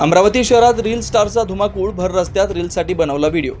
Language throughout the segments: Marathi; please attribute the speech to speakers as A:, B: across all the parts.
A: अमरावती शहरात रील स्टारचा धुमाकूळ भर रस्त्यात रील्ससाठी बनवला व्हिडिओ.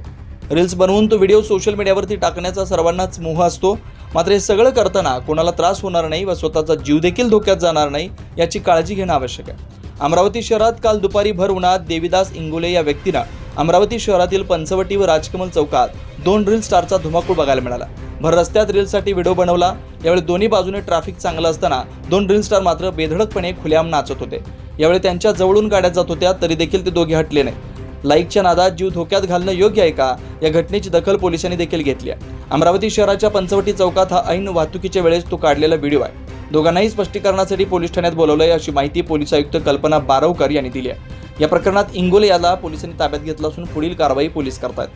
A: रील्स बनवून तो व्हिडिओ सोशल मीडियावरती टाकण्याचा सर्वांनाच मोह असतो. मात्र हे सगळं करताना कोणाला त्रास होणार नाही व स्वतःचा जीव देखील धोक्यात जाणार नाही याची काळजी घेणं आवश्यक आहे. अमरावती शहरात काल दुपारी भर उन्हात देवीदास इंगोले या व्यक्तीनं अमरावती शहरातील पंचवटी व राजकमल चौकात दोन रील स्टारचा धुमाकूळ बघायला मिळाला. भर रस्त्यात रीलसाठी व्हिडिओ बनवला. यावेळी दोन्ही बाजूने ट्रॅफिक चांगलं असताना दोन रील स्टार मात्र बेधडकपणे खुल्याम नाचत होते. यावेळी त्यांच्या जवळून गाड्या जात होत्या तरी देखील ते दोघे हटले नाही. लाईकच्या नादात जीव धोक्यात घालणं योग्य आहे का? या घटनेची दखल पोलिसांनी देखील घेतली आहे. अमरावती शहराच्या पंचवटी चौकात हा ऐन वाहतुकीच्या वेळेस तो काढलेला व्हिडिओ आहे. दोघांनाही स्पष्टीकरणासाठी पोलीस ठाण्यात बोलवलं आहे अशी माहिती पोलीस आयुक्त कल्पना बारवकर यांनी दिली आहे. या प्रकरणात इंगोले याला पोलिसांनी ताब्यात घेतलं असून पुढील कारवाई पोलीस
B: करतात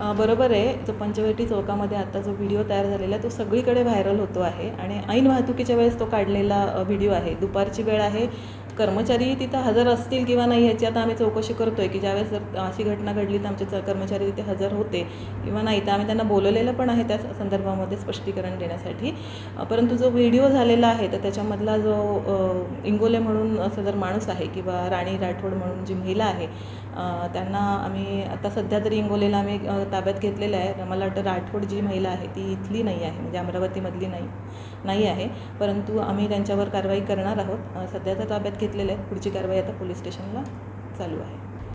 B: बरोबर आहे. जो पंचवटी चौकामध्ये आता जो व्हिडिओ तयार झालेला आहे तो सगळीकडे व्हायरल होतो आहे. आणि ऐन वाहतुकीच्या वेळेस तो काढलेला व्हिडिओ आहे. दुपारची वेळ आहे. कर्मचारी तिथं हजर असतील किंवा नाही याची आता आम्ही चौकशी करतो आहे की ज्यावेळेस जर अशी घटना घडली तर आमचे कर्मचारी तिथे हजर होते किंवा नाही तर आम्ही त्यांना बोलवलेलं पण आहे त्या संदर्भामध्ये स्पष्टीकरण देण्यासाठी. परंतु जो व्हिडिओ झालेला आहे तर त्याच्यामधला जो इंगोले म्हणून असं जर माणूस आहे किंवा राणी राठोड म्हणून जी महिला आहे त्यांना आम्ही आता सध्या तरी इंगोलेला आम्ही ताब्यात घेतलेलं आहे. मला वाटतं राठोड जी महिला आहे ती इथली नाही आहे म्हणजे अमरावतीमधली नाही नाही आहे. परंतु आम्ही त्यांच्यावर कारवाई करणार आहोत. सध्या तर ताब्यात घेतलेलं आहे पुढची कारवाई आता पोलीस स्टेशनला चालू आहे.